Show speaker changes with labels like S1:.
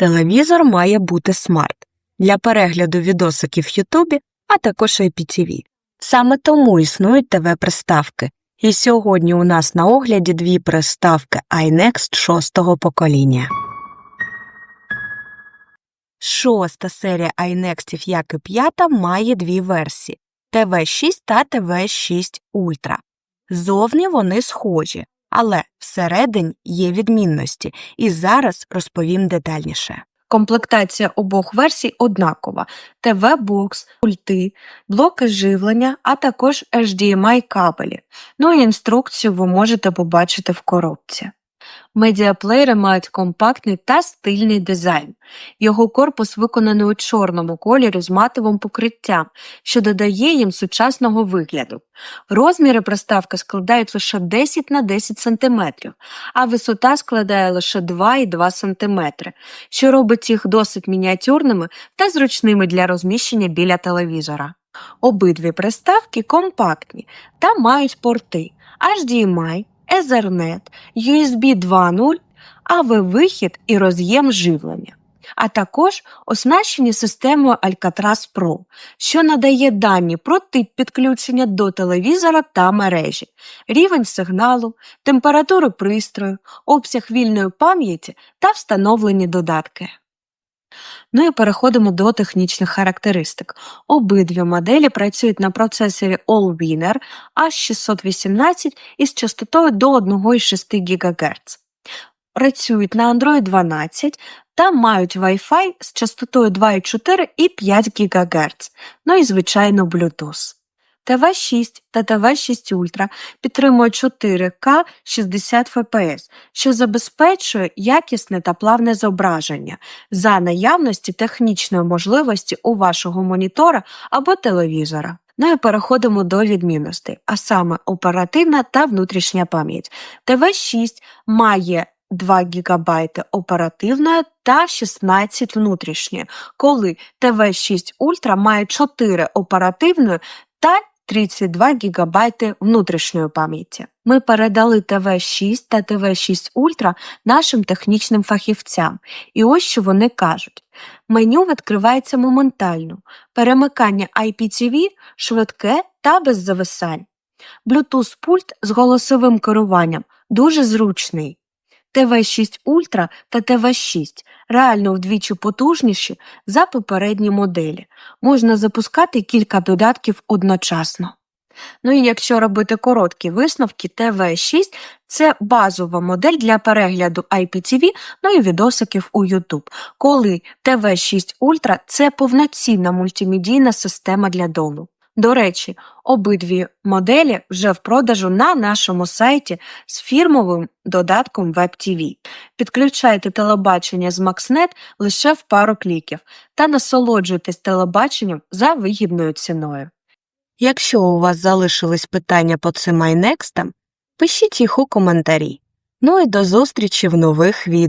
S1: Телевізор має бути смарт для перегляду відосиків в Ютубі, а також IPTV. Саме тому існують ТВ-приставки. І сьогодні у нас на огляді дві приставки iNext шостого покоління. Шоста серія iNextів, як і п'ята, має дві версії ТВ6 та ТВ6 Ultra. Зовні вони схожі, але всередині є відмінності, і зараз розповім детальніше. Комплектація обох версій однакова: ТВ-бокс, пульти, блоки живлення, а також HDMI кабелі. Ну і інструкцію ви можете побачити в коробці. Медіаплеєри мають компактний та стильний дизайн. Його корпус виконаний у чорному кольорі з матовим покриттям, що додає їм сучасного вигляду. Розміри приставки складають лише 10 на 10 см, а висота складає лише 2,2 см, що робить їх досить мініатюрними та зручними для розміщення біля телевізора. Обидві приставки компактні та мають порти HDMI, Ethernet, USB 2.0, AV-вихід і роз'єм живлення, а також оснащені системою Alcatraz Pro, що надає дані про тип підключення до телевізора та мережі, рівень сигналу, температуру пристрою, обсяг вільної пам'яті та встановлені додатки. Ну і переходимо до технічних характеристик. Обидві моделі працюють на процесорі Allwinner H618 із частотою до 1,6 ГГц. Працюють на Android 12 та мають Wi-Fi з частотою 2,4 і 5 ГГц, ну і звичайно Bluetooth. ТВ6 та ТВ6 Ultra підтримують 4К 60 FPS, що забезпечує якісне та плавне зображення за наявності технічної можливості у вашого монітора або телевізора. Ну і переходимо до відмінностей, а саме оперативна та внутрішня пам'ять. ТВ6 має 2 ГБ оперативної та 16 внутрішньої, коли ТВ6 Ultra має 4 оперативної та 32 ГБ внутрішньої пам'яті. Ми передали ТВ6 та ТВ6 Ultra нашим технічним фахівцям, і ось що вони кажуть. Меню відкривається моментально, перемикання IPTV швидке та без зависань. Bluetooth пульт з голосовим керуванням дуже зручний. ТВ6 Ultra та ТВ6 реально вдвічі потужніші за попередні моделі. Можна запускати кілька додатків одночасно. Ну і якщо робити короткі висновки, ТВ6 це базова модель для перегляду IPTV, ну і відосиків у YouTube, коли ТВ6 Ultra це повноцінна мультимедійна система для дому. До речі, обидві моделі вже в продажу на нашому сайті з фірмовим додатком WebTV. Підключайте телебачення з MaxNet лише в пару кліків та насолоджуйтесь телебаченням за вигідною ціною. Якщо у вас залишились питання по цим iNext, пишіть їх у коментарі. Ну і до зустрічі в нових відео.